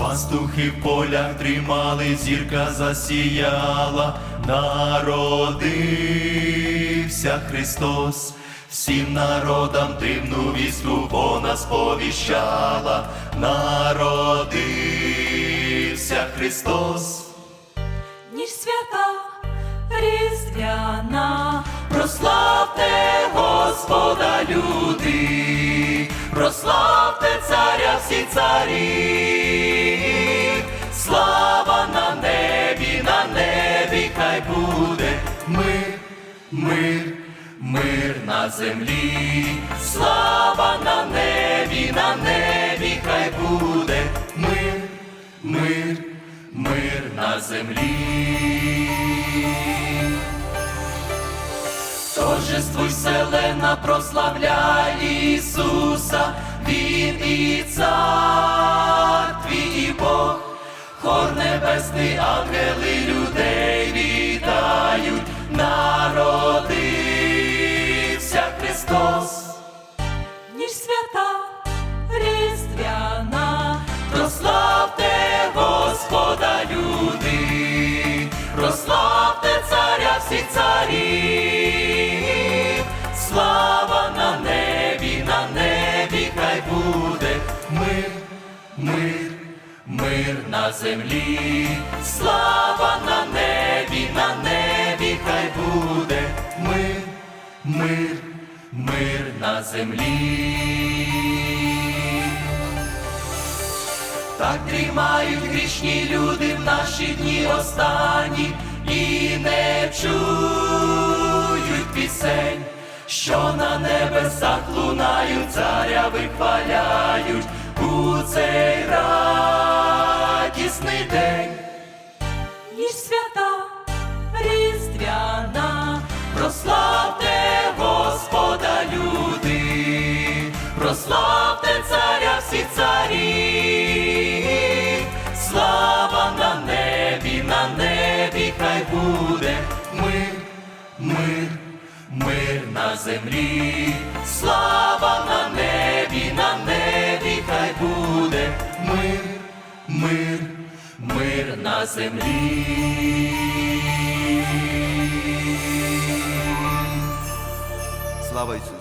Пастухи в полях тримали, зірка засіяла, народився Христос, всім народам дивну вістку вона сповіщала, народився Христос. ніж свята різдвяна, Прославте Господа, люди, прославте царя всі царі, небі, хай буде мир, мир, мир на землі, слава на небі, на небі, хай буде мир, мир, мир на землі. Торжествуй, вселена, прославляй Ісуса, Він і цар твій і Бог, хор небесний, ангели людей ніж свята різдвяна, прославте Господа, люди, прославте царя всіх царів, слава на небі, на небі, хай буде. Мир, мир, мир на землі, слава на небі, на небі, хай буде. Мир, мир, мир на землі. Так дрімають грішні люди в наші дні останні і не чують пісень, що на небесах лунають, царя вихваляють у цей прославте царя всіх царів, слава на небі, на небі, хай буде мир, мир, мир на землі, слава на небі, на небі, хай буде мир, мир, мир на землі. Слава Ісусу!